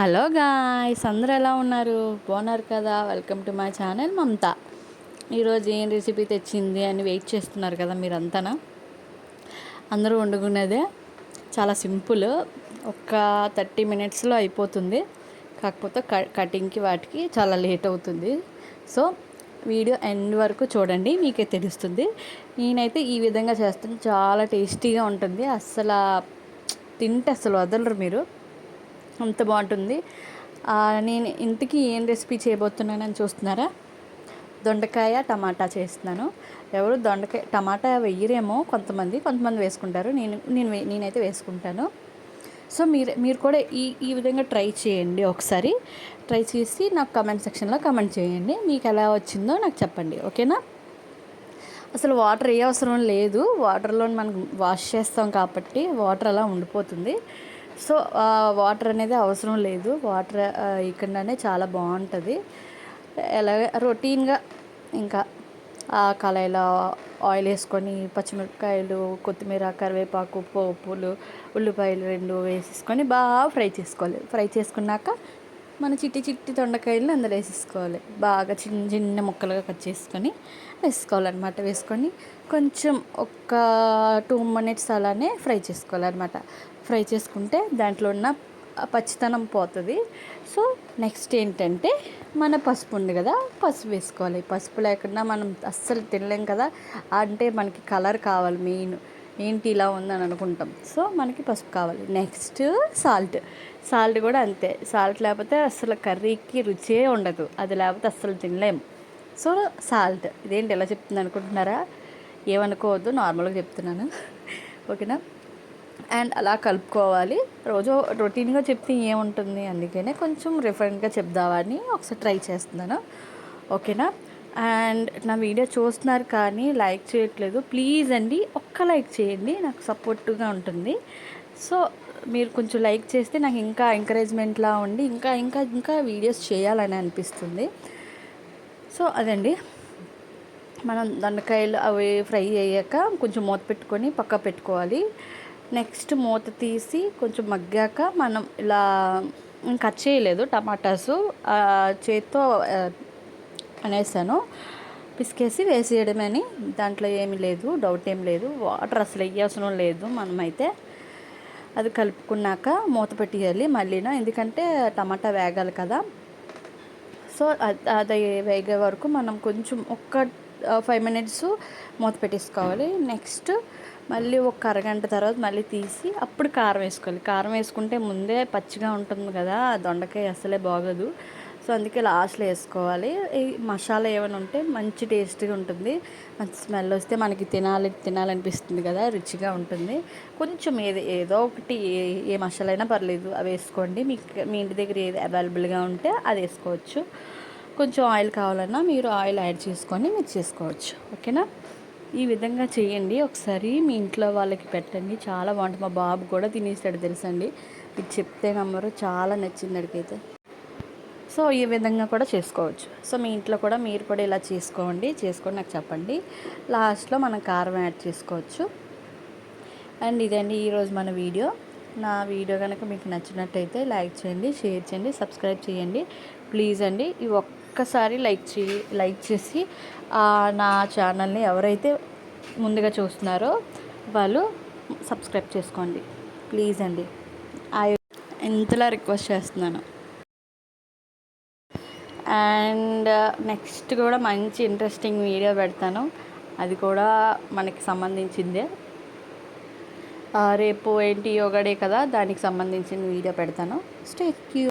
Hello guys అందరూ ఎలా ఉన్నారు? బాగున్నారు కదా? Welcome to my channel Mamata. ఈరోజు ఏం రెసిపీ తెచ్చింది అని వెయిట్ చేస్తున్నారు కదా మీరంతానా? అందరూ వండుకునేదే చాలా సింపుల్ ఒక థర్టీ మినిట్స్లో అయిపోతుంది. కాకపోతే కటింగ్కి వాటికి చాలా లేట్ అవుతుంది. సో వీడియో ఎండ్ వరకు చూడండి మీకే తెలుస్తుంది. నేనైతే ఈ విధంగా చేస్తాను. చాలా టేస్టీగా ఉంటుంది. అస్సలు తింటే అసలు వదలరు మీరు. అంత బాగుంటుంది. నేను ఇంటికి ఏం రెసిపీ చేయబోతున్నానని చూస్తున్నారా? దొండకాయ టమాటా చేస్తున్నాను. ఎవరు దొండకాయ టమాటా వెయ్యరేమో కొంతమంది కొంతమంది వేసుకుంటారు. నేను నేను నేనైతే వేసుకుంటాను. సో మీరు మీరు కూడా ఈ ఈ విధంగా ట్రై చేయండి ఒకసారి. ట్రై చేసి నాకు కమెంట్ సెక్షన్లో కమెంట్ చేయండి. మీకు ఎలా వచ్చిందో నాకు చెప్పండి. ఓకేనా? అసలు వాటర్ ఏ అవసరం లేదు. వాటర్లో మనం వాష్ చేస్తాం కాబట్టి వాటర్ అలా ఉండిపోతుంది. సో వాటర్ అనేది అవసరం లేదు. వాటర్ ఇక్కడనే చాలా బాగుంటుంది. ఎలాగ రొటీన్గా ఇంకా ఆ కళాయిలో ఆయిల్ వేసుకొని పచ్చిమిరపకాయలు కొత్తిమీర కరివేపాకు పోపులు ఉల్లిపాయలు రెండు వేసేసుకొని బాగా ఫ్రై చేసుకోవాలి. ఫ్రై చేసుకున్నాక మన చిట్టి చిట్టి తొండకాయలను అందులో వేసేసుకోవాలి. బాగా చిన్న చిన్న ముక్కలుగా కట్ చేసుకొని వేసుకోవాలన్నమాట. వేసుకొని కొంచెం ఒక టూ మినిట్స్ అలానే ఫ్రై చేసుకోవాలన్నమాట. ఫ్రై చేసుకుంటే దాంట్లో ఉన్న పచ్చితనం పోతుంది. సో నెక్స్ట్ ఏంటంటే మన పసుపు ఉంది కదా పసుపు వేసుకోవాలి. పసుపు లేకుండా మనం అస్సలు తినలేం కదా. అంటే మనకి కలర్ కావాలి మెయిన్. ఏంటి ఇలా ఉందని అనుకుంటాం. సో మనకి పసుపు కావాలి. Next salt. సాల్ట్ కూడా అంతే. సాల్ట్ లేకపోతే అసలు కర్రీకి రుచే ఉండదు. అది లేకపోతే అస్సలు తినలేము సో సాల్ట్. ఇదేంటి ఎలా చెప్తుంది అనుకుంటున్నారా? ఏమనుకోవద్దు. నార్మల్గా చెప్తున్నాను. ఓకేనా? అండ్ అలా కలుపుకోవాలి. రోజు రొటీన్గా చెప్తే ఏముంటుంది? అందుకనే కొంచెం రిఫరెంట్గా చెప్దామని ఒకసారి ట్రై చేస్తున్నాను. ఓకేనా? అండ్ నా వీడియో చూస్తున్నారు కానీ లైక్ చేయట్లేదు. ప్లీజ్ అండి ఒక్క లైక్ చేయండి నాకు సపోర్ట్గా ఉంటుంది. సో మీరు కొంచెం లైక్ చేస్తే నాకు ఇంకా ఎంకరేజ్మెంట్లా ఉండి ఇంకా ఇంకా ఇంకా వీడియోస్ చేయాలని అనిపిస్తుంది. సో అదండి. మనం దొండకాయలు అవి ఫ్రై అయ్యాక కొంచెం మూత పెట్టుకొని పక్క పెట్టుకోవాలి. నెక్స్ట్ మూత తీసి కొంచెం మగ్గాక మనం ఇలా కట్ చేయలేదు టమాటాసు. చేత్తో అనేసాను. పిసికేసి వేసేయడమని దాంట్లో ఏమీ లేదు డౌట్ ఏం లేదు. వాటర్ అసలు వేయాల్సిన లేదు మనమైతే. అది కలుపుకున్నాక మూత పెట్టేయాలి మళ్ళీనా. ఎందుకంటే టమాటా వేగాలి కదా. సో అది వేగే వరకు మనం కొంచెం ఒక్క ఫైవ్ మినిట్స్ మూత పెట్టేసుకోవాలి. నెక్స్ట్ మళ్ళీ ఒక అరగంట తర్వాత మళ్ళీ తీసి అప్పుడు కారం వేసుకోవాలి. కారం వేసుకుంటే ముందే పచ్చిగా ఉంటుంది కదా దొండకాయ అసలే బాగోదు. సో అందుకే లాస్ట్లో వేసుకోవాలి. ఈ మసాలా ఏమైనా ఉంటే మంచి టేస్ట్గా ఉంటుంది. మంచి స్మెల్ వస్తే మనకి తినాలి తినాలనిపిస్తుంది కదా రుచిగా ఉంటుంది. కొంచెం ఏది ఏదో ఒకటి ఏ ఏ మసాలా అయినా పర్లేదు అవి వేసుకోండి. మీకు మీ ఇంటి దగ్గర ఏది అవైలబుల్గా ఉంటే అది వేసుకోవచ్చు. కొంచెం ఆయిల్ కావాలన్నా మీరు ఆయిల్ యాడ్ చేసుకొని మీరు చేసుకోవచ్చు. ఓకేనా? ఈ విధంగా చేయండి. ఒకసారి మీ ఇంట్లో వాళ్ళకి పెట్టండి. చాలా బాగుంటుంది. మా బాబు కూడా తినేస్తాడు తెలుసండి. మీకు చెప్తే నమ్మరు. చాలా నచ్చింది అడిగైతే సో ఈ విధంగా కూడా చేసుకోవచ్చు. సో మీ ఇంట్లో కూడా మీరు కూడా ఇలా చేసుకోండి. చేసుకొని నాకు చెప్పండి. లాస్ట్లో మనం కారం యాడ్ చేసుకోవచ్చు. అండ్ ఇదండి ఈరోజు మన వీడియో. నా వీడియో కనుక మీకు నచ్చినట్టయితే లైక్ చేయండి షేర్ చేయండి సబ్స్క్రైబ్ చేయండి. ప్లీజ్ అండి ఈ ఒక్కసారి లైక్ చేయి లైక్ చేసి నా ఛానల్ని ఎవరైతే ముందుగా చూస్తున్నారో వాళ్ళు సబ్స్క్రైబ్ చేసుకోండి. ప్లీజ్ అండి. ఇంతలా రిక్వెస్ట్ చేస్తున్నాను. అండ్ uh, నెక్స్ట్ కూడా మంచి ఇంట్రెస్టింగ్ వీడియో పెడతాను. అది కూడా మనకి సంబంధించిందే. Uh, రేపు ఏంటి యోగా డే కదా దానికి సంబంధించిన వీడియో పెడతాను. Stay queue